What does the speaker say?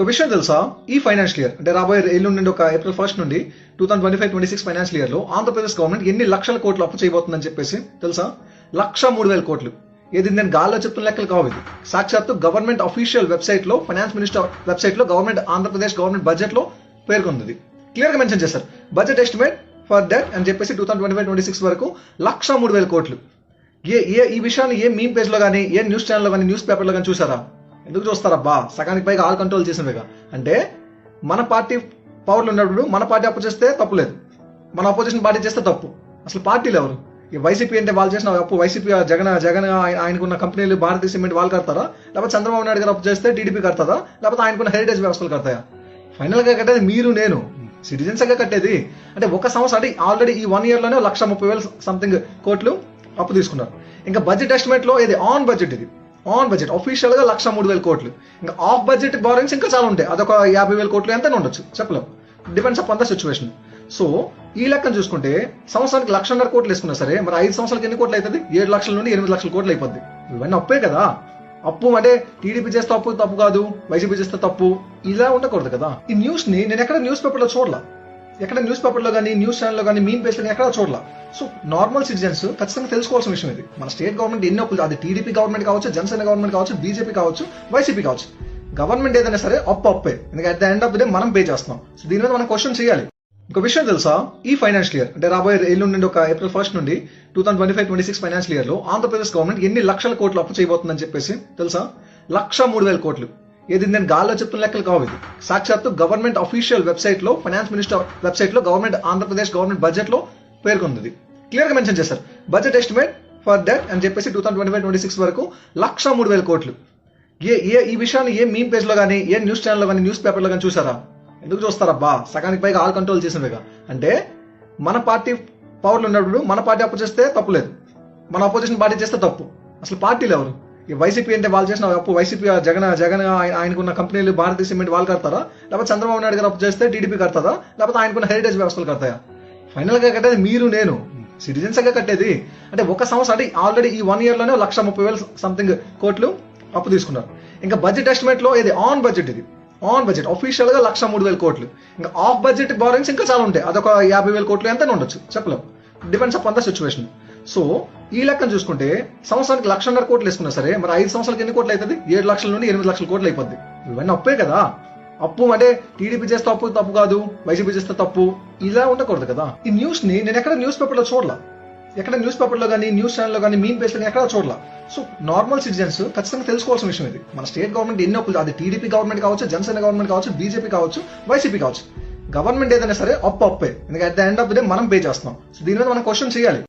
ఒక విషయం తెలుసా? ఈ ఫైనాన్షియల్ ఇయర్ అంటే రాబోయే ఏళ్ళు నుండి ఒక ఏప్రిల్ ఫస్ట్ నుండి two thousand twenty five twenty six financial ఇయర్లో ఆంధ్రప్రదేశ్ గవర్నమెంట్ ఎన్ని లక్షల కోట్లు అప్పు చేయబోతుందని చెప్పేసి తెలుసా? లక్ష మూడు వేల కోట్లు. ఏది నేను గాల్లో చెప్తున్న లెక్కలు కావు ఇది సాక్షాత్తు గవర్నమెంట్ అఫీషియల్ వెబ్సైట్లో ఫైనాన్స్ మినిస్టర్ వెబ్సైట్లో గవర్నమెంట్ ఆంధ్రప్రదేశ్ గవర్నమెంట్ బడ్జెట్లో పేర్కొంది క్లియర్గా మెన్షన్ చేశారు. బడ్జెట్ ఎస్టిమేట్ ఫర్ దట్ అని చెప్పేసి two thousand twenty five twenty six వరకు లక్ష మూడు వేల కోట్లు. ఏ ఏ ఈ విషయాన్ని ఏ మీమ్ పేజ్లో కానీ ఏ న్యూస్ ఛానల్లో కానీ న్యూస్ పేపర్లో కానీ చూసారా? ఎందుకు చూస్తారబ్బా సగానికి పైగా ఆల్ కంట్రోల్ చేసినవిగా అంటే మన పార్టీ పవర్లు ఉన్నప్పుడు మన పార్టీ అప్పు చేస్తే తప్పు లేదు. మన అపోజిషన్ పార్టీ చేస్తే తప్పు. అసలు పార్టీలు ఎవరు? ఈ వైసీపీ అంటే వాళ్ళు చేసిన అప్పు వైసీపీ జగన్ జగన్ ఆయనకున్న కంపెనీలు భారతీయ సిమెంట్ వాళ్ళు కడతారా? లేకపోతే చంద్రబాబు నాయుడు గారు అప్పు చేస్తే టీడీపీ కడతారా? లేకపోతే ఆయనకున్న హెరిటేజ్ వ్యవస్థలు కడతాయా? ఫైనల్గా కట్టేది మీరు నేను. సిటిజన్స్గా కట్టేది. అంటే ఒక సంవత్సరం అంటే ఆల్రెడీ ఈ వన్ ఇయర్లోనే లక్ష ముప్పై వేలు సంథింగ్ కోట్లు అప్పు తీసుకున్నారు. ఇంకా బడ్జెట్ ఎస్టిమేట్లో ఇది ఆన్ బడ్జెట్ ఇది. ఆన్ బడ్జెట్ అఫీషియల్గా లక్ష మూడు వేల కోట్లు. ఇంకా ఆఫ్ బడ్జెట్ బారోయింగ్స్ ఇంకా చాలా ఉంటాయి. అదొక యాభై వేల కోట్లు ఎంత ఉండొచ్చు. చెప్పలేం. Depends upon the situation so ఈ లెక్కను చూసుకుంటే సంవత్సరానికి లక్షన్నర కోట్లు వేసుకున్నా సరే మరి ఐదు సంవత్సరాలకి ఎన్ని కోట్లు అవుతుంది ఏడు లక్షల నుండి ఎనిమిది లక్షల కోట్లు అయిపోద్ది. ఇవన్నీ అప్పే కదా. అప్పు అంటే టీడీపీ చేస్తే అప్పు తప్పు కాదు వైసీపీ చేస్తే తప్పు. ఇలా ఉండకూడదు కదా. ఈ న్యూస్ని నేను ఎక్కడ న్యూస్ పేపర్లో చూడలా. ఎక్కడ న్యూస్ పేపర్లో కానీ న్యూస్ ఛానల్లో కానీ మీన్ పేజ్ ఎక్కడ చూడాల. సో నార్మల్ సిటిజన్స్ ఖచ్చితంగా తెలుసుకోవాల్సిన విషయం ఇది. మన స్టేట్ గవర్నమెంట్ ఎన్ని అది టీడీపీ గవర్నమెంట్ కావచ్చు జనసేన గవర్నమెంట్ కావచ్చు బీజేపీ కావచ్చు వైసీపీ కావచ్చు. గవర్నమెంట్ ఏదైనా సరే అప్పు అప్పే. ఎందుకంటే at the end of the day మనం పే చేస్తున్నాం. సో దీని మీద మనం క్వశ్చన్ చేయాలి. ఒక విషయం తెలుసా? ఈ ఫైనాన్షియల్ ఇయర్ అంటే రాబోయే ఎల్లుండి నుండి ఒక ఏప్రిల్ ఫస్ట్ నుండి two thousand twenty five twenty six financial ఇయర్లో ఆంధ్రప్రదేశ్ గవర్నమెంట్ ఎన్ని లక్షల కోట్లు అప్పు చేయబోతుందని చెప్పేసి తెలుసా? లక్ష మూడు వేల కోట్లు. ఏది నేను గాల్లో చెప్తున్న లెక్కలు కావు ఇది సాక్షాత్తు గవర్నమెంట్ అఫీషియల్ వెబ్సైట్లో ఫైనాన్స్ మినిస్టర్ వెబ్సైట్లో గవర్నమెంట్ ఆంధ్రప్రదేశ్ గవర్నమెంట్ బడ్జెట్లో పేర్కొంది. క్లియర్గా మెన్షన్ చేశారు. బడ్జెట్ ఎస్టిమేట్ ఫర్ డెట్ అని చెప్పేసి two thousand twenty five twenty six వరకు లక్ష మూడు వేల కోట్లు. ఏ ఏ ఈ విషయాన్ని ఏ మీమ్ పేజ్లో కానీ ఏ న్యూస్ ఛానల్లో కానీ న్యూస్ పేపర్లో కానీ చూసారా? ఎందుకు చూస్తారబ్బా సగానికి పైగా ఆల్ కంట్రోల్ చేసినవిగా. అంటే మన పార్టీ పవర్లు ఉన్నప్పుడు మన పార్టీ అప్పు చేస్తే తప్పు లేదు. మన అపోజిషన్ పార్టీ చేస్తే తప్పు. అసలు పార్టీలు ఎవరు? వైసీపీ అంటే వాళ్ళు చేసిన అప్పు వైసీపీ జగన్ జగన్ ఆయనకున్న కంపెనీలు భారతీయ సిమెంట్ వాళ్ళు కడతారా? లేకపోతే చంద్రబాబు నాయుడు గారు అప్పు చేస్తే టీడీపీ కడతారా? లేకపోతే ఆయనకున్న హెరిటేజ్ వ్యవస్థలు కడతాయా? ఫైనల్గా కట్టేది మీరు నేను. సిటిజన్స్గా కట్టేది. అంటే ఒక సంవత్సరం అంటే ఆల్రెడీ ఈ వన్ ఇయర్లోనే లక్ష ముప్పై వేలు సంథింగ్ కోట్లు అప్పు తీసుకున్నారు. ఇంకా బడ్జెట్ ఎస్టిమేట్లో ఇది ఆన్ బడ్జెట్ ఇది. ఆన్ బడ్జెట్ అఫీషియల్గా లక్ష మూడు వేల కోట్లు. ఇంకా ఆఫ్ బడ్జెట్ బారోయింగ్స్ ఇంకా చాలా ఉంటాయి. అదొక యాభై వేల కోట్లు ఎంత ఉండొచ్చు చెప్పలేము depends upon the situation so ఈ లెక్కను చూసుకుంటే సంవత్సరానికి లక్షన్నర కోట్లు వేసుకున్నా సరే మరి ఐదు సంవత్సరాలకి ఎన్ని కోట్లు అవుతుంది? ఏడు లక్షల నుండి ఎనిమిది లక్షల కోట్లు అయిపోద్ది. ఇవన్నీ అప్పే కదా. అప్పు అంటే టీడీపీ చేస్తే అప్పు తప్పు కాదు. వైసీపీ చేస్తే తప్పు. ఇలా ఉండకూడదు కదా. ఈ న్యూస్ని నేను ఎక్కడ న్యూస్ పేపర్లో చూడలా? ఎక్కడ న్యూస్ పేపర్లో కానీ న్యూస్ ఛానల్లో కానీ మీన్ పేజ్లో ఎక్కడ చూడలా? సో నార్మల్ సిటిజన్స్ ఖచ్చితంగా తెలుసుకోవాల్సిన విషయం ఇది. మన స్టేట్ గవర్నమెంట్ ఎన్ని అప్పులు అది టీడీపీ గవర్నమెంట్ కావచ్చు జనసేన గవర్నమెంట్ కావచ్చు బీజేపీ కావచ్చు వైసీపీ కావచ్చు. గవర్నమెంట్ ఏదైనా సరే అప్పు అప్పే. ఎందుకంటే at the end of the day మనం పే చేస్తున్నాం. సో దీని మీద మనం క్వశ్చన్ చేయాలి.